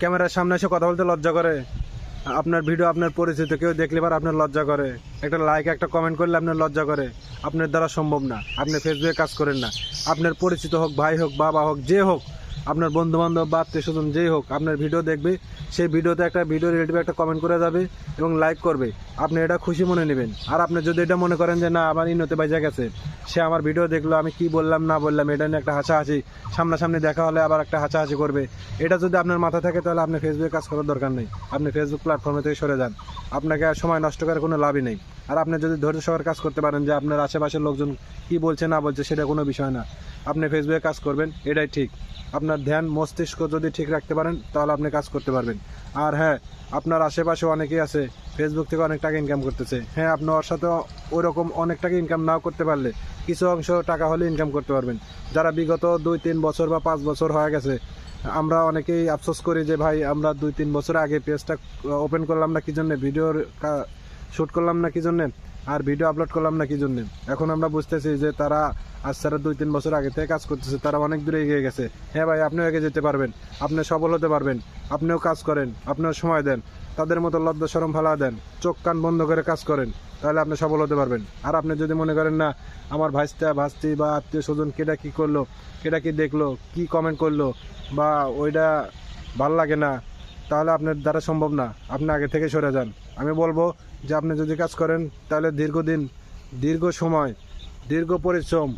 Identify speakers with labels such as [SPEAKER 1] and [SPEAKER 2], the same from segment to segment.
[SPEAKER 1] ক্যামেরার সামনে এসে কথা বলতে লজ্জা করে। আপনার ভিডিও আপনার পরিচিত কেউ দেখলে পর আপনার লজ্জা করে। একটা লাইক একটা কমেন্ট করলে আপনার লজ্জা করে। আপনার দ্বারা সম্ভব না। আপনি ফেসবুকে কাজ করেন না। আপনার পরিচিত হোক, ভাই হোক, বাবা হোক, যে হোক আপনার বন্ধু বান্ধব বা আত্মীয় স্বজন যেই হোক, আপনার ভিডিও দেখবে, সেই ভিডিওতে একটা ভিডিও রিলেটিভ একটা কমেন্ট করে যাবে এবং লাইক করবে। আপনি এটা খুশি মনে নেবেন। আর আপনি যদি এটা মনে করেন যে, না, আমার ইনতে বাইজা গেছে, সে আমার ভিডিও দেখল, আমি কি বললাম, না বললাম, এটা নিয়ে একটা হাসাহাসি, সামনাসামনি দেখা হলে আবার একটা হাসাহাসি করবে। এটা যদি আপনার মাথা থাকে, তাহলে আপনি ফেসবুকে কাজ করার দরকার নেই। আপনি ফেসবুক প্ল্যাটফর্মে থেকে সরে যান। আপনাকে আর সময় নষ্ট করার কোনো লাভই নেই। আর আপনি যদি ধৈর্য সবার কাজ করতে পারেন যে, আপনার আশেপাশের লোকজন কি বলছে, না বলছে, সেটা কোনো বিষয় না। আপনি ফেসবুকে কাজ করবেন, এটাই ঠিক। আপনার ধ্যান, মস্তিষ্ক যদি ঠিক রাখতে পারেন, তাহলে আপনি কাজ করতে পারবেন। আর হ্যাঁ আপনার আশেপাশে অনেকেই আছে ফেসবুক থেকে অনেক টাকা ইনকাম করতেছে। হ্যাঁ আপনি ওর সাথে ওরকম অনেক টাকা ইনকাম নাও করতে পারলে, কিছু অংশ টাকা হলে ইনকাম করতে পারবেন। যারা বিগত দুই, তিন বছর বা পাঁচ বছর হয়ে গেছে, আমরা অনেকেই আফসোস করি যে, ভাই, আমরা দুই, তিন বছর আগে পেজটা ওপেন করলাম না, কি জন্য? ভিডিওর শ্যুট করলাম না কি জন্যে? আর ভিডিও আপলোড করলাম না কি জন্যে? এখন আমরা বুঝতেছি যে তারা আজ তারা দুই, তিন বছর আগে থেকে কাজ করতেছে, তারা অনেক দূরে এগিয়ে গেছে। হ্যাঁ ভাই, আপনিও এগিয়ে যেতে পারবেন আপনি সফল হতে পারবেন, আপনিও কাজ করেন, আপনিও সময় দেন, তাদের মতো লজ্জা সরম ফালা দেন, চোখ কান বন্ধ করে কাজ করেন, তাহলে আপনি সফল হতে পারবেন। আর আপনি যদি মনে করেন না, আমার ভাইস্তা, ভাস্তি বা আত্মীয় স্বজন কেটা কী করল কেটা কী দেখল, কি কমেন্ট করল, বা ওইটা ভালো লাগে না, তাহলে আপনার দ্বারা সম্ভব না, আপনি আগে থেকে সরে যান। আমি বলব যে আপনি যদি কাজ করেন, তাহলে দীর্ঘদিন, দীর্ঘ সময়, দীর্ঘ পরিশ্রম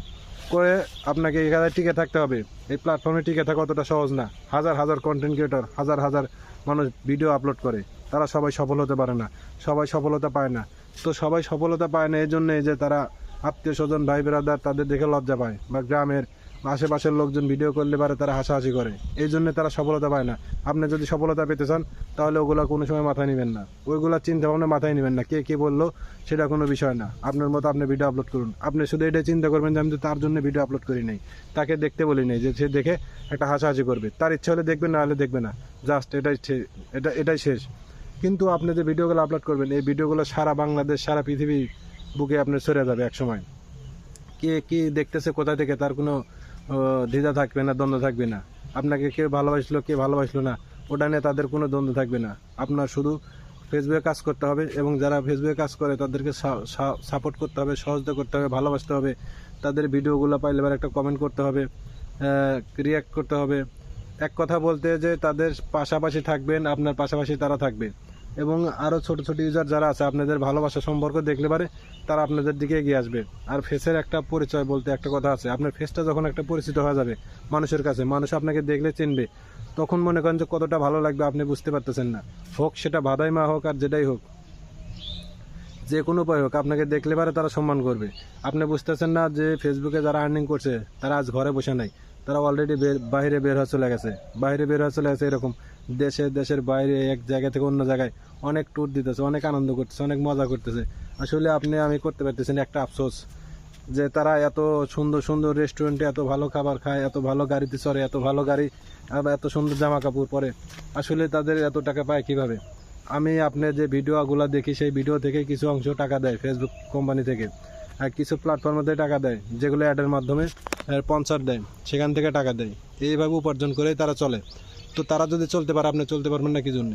[SPEAKER 1] করে আপনাকে এখানে টিকে থাকতে হবে। এই প্ল্যাটফর্মে টিকে থাকা অতটা সহজ না। হাজার হাজার কন্টেন্ট ক্রিয়েটর হাজার হাজার মানুষ ভিডিও আপলোড করে। তারা সবাই সফল হতে পারে না। সবাই সফলতা পায় না। তো সবাই সফলতা পায় না, এই জন্যই যে তারা আত্মীয় স্বজন ভাই বেরাদার তাদের দেখে লজ্জা পায় বা গ্রামের আশেপাশের লোকজন ভিডিও করলে পারে তারা হাসাহাসি করে। এই জন্য তারা সফলতা পায় না। আপনি যদি সফলতা পেতে চান, তাহলে ওগুলো কোনো সময় মাথায় নেবেন না। ওইগুলা ভাবনা মাথায় নেবেন না। কে কে বলল, সেটা কোনো বিষয় না। আপনার মতো আপনি ভিডিও আপলোড করুন। আপনি শুধু এটা চিন্তা করবেন যে আমি তার জন্য ভিডিও আপলোড করি নাই। তাকে দেখতে বলি নাই যে সে দেখে একটা হাসাহাসি করবে। তার ইচ্ছা হলে দেখবে, না হলে দেখবে না। জাস্ট এটাই এটা, এটাই শেষ। কিন্তু আপনি যে ভিডিওগুলো আপলোড করবেন, এই ভিডিওগুলো সারা বাংলাদেশ, সারা পৃথিবী বুকে আপনার সরে যাবে এক সময় কে কী দেখতেছে, কোথা থেকে, তার কোনো দ্বিধা থাকবে না, দ্বন্দ্ব থাকবে না। আপনাকে কে ভালোবাসলো কে ভালোবাসলো না, ওটা নিয়ে তাদের কোনো দ্বন্দ্ব থাকবে না। আপনার শুধু ফেসবুকে কাজ করতে হবে এবং যারা ফেসবুকে কাজ করে তাদেরকে সাপোর্ট করতে হবে সহযোগিতা করতে হবে, ভালোবাসতে হবে। তাদের ভিডিওগুলো পাইলে এবার একটা কমেন্ট করতে হবে রিয়াক্ট করতে হবে। এক কথা বলতে যে তাদের পাশাপাশি থাকবেন, আপনার পাশাপাশি তারা থাকবে। এবং আরও ছোট ছোট ইউজার যারা আছে, আপনাদের ভালোবাসা সম্পর্ক দেখলে পারে, তারা আপনাদের দিকে এগিয়ে আসবে। আর ফেসের একটা পরিচয় বলতে একটা কথা আছে, আপনার ফেসটা যখন একটা পরিচিত হয়ে যাবে মানুষের কাছে, মানুষ আপনাকে দেখলে চিনবে। তখন মনে করেন যে কতটা ভালো লাগবে, আপনি বুঝতে পারতেছেন না। হোক সেটা বাধাই মা হোক আর যেটাই হোক, যে কোনো উপায় হোক, আপনাকে দেখলে পারে তারা সম্মান করবে। আপনি বুঝতেছেন না যে ফেসবুকে যারা আর্নিং করছে, তারা আজ ঘরে বসে নাই। তারা অলরেডি বাইরে বের হয়ে চলে গেছে। বাইরে বের হয়ে চলে গেছে এরকম। দেশে, দেশের বাইরে এক জায়গা থেকে অন্য জায়গায় অনেক ট্যুর দিতেছে, অনেক আনন্দ করতেছে, অনেক মজা করতেছে। আসলে আপনি, আমি করতে পারতেছেন একটা আফসোস। যে তারা এত সুন্দর সুন্দর রেস্টুরেন্টে এত ভালো খাবার খায়, এত ভালো গাড়িতে চড়ে, এত ভালো গাড়ি, আবার এত সুন্দর জামা কাপড় পরে। আসলে তাদের এত টাকা পায় কীভাবে? আমি আপনার যে ভিডিওগুলো দেখি, সেই ভিডিও থেকে কিছু অংশ টাকা দেয় ফেসবুক কোম্পানি থেকে। কিছু প্ল্যাটফর্মে থেকে টাকা দেয়, যেগুলো অ্যাডের মাধ্যমে স্পন্সর দেয়, সেখান থেকে টাকা দেয়। এইভাবে উপার্জন করেই তারা চলে। তো তারা যদি চলতে পারে, আপনি চলতে পারবেন না কি জন্য?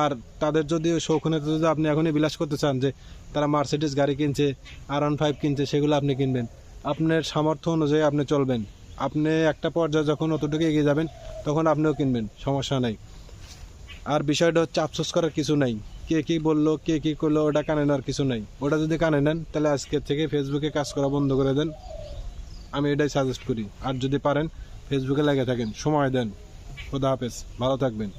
[SPEAKER 1] আর তাদের যদি শৌখিনে যদি আপনি এখনই বিলাস করতে চান যে, তারা মার্সিডিস গাড়ি কিনছে আর ওয়ান ফাইভ কিনছে, সেগুলো আপনি কিনবেন। আপনার সামর্থ্য অনুযায়ী আপনি চলবেন। আপনি একটা পর্যায়ে যখন অতটুকু এগিয়ে যাবেন, তখন আপনিও কিনবেন, সমস্যা নাই। আর বিষয়টা হচ্ছে, আফসোস করার কিছু নাই। কে কি বলল, কে কি করল, ওটা কানে নেওয়ার কিছু নাই। ওটা যদি কানে নেন, তাহলে আজকের থেকে ফেসবুকে কাজ করা বন্ধ করে দেন। আমি এটাই সাজেস্ট করি। আর যদি পারেন, ফেসবুকে লেগে থাকেন। সময় দেন। খোদা হাফেজ। ভালো থাকবেন।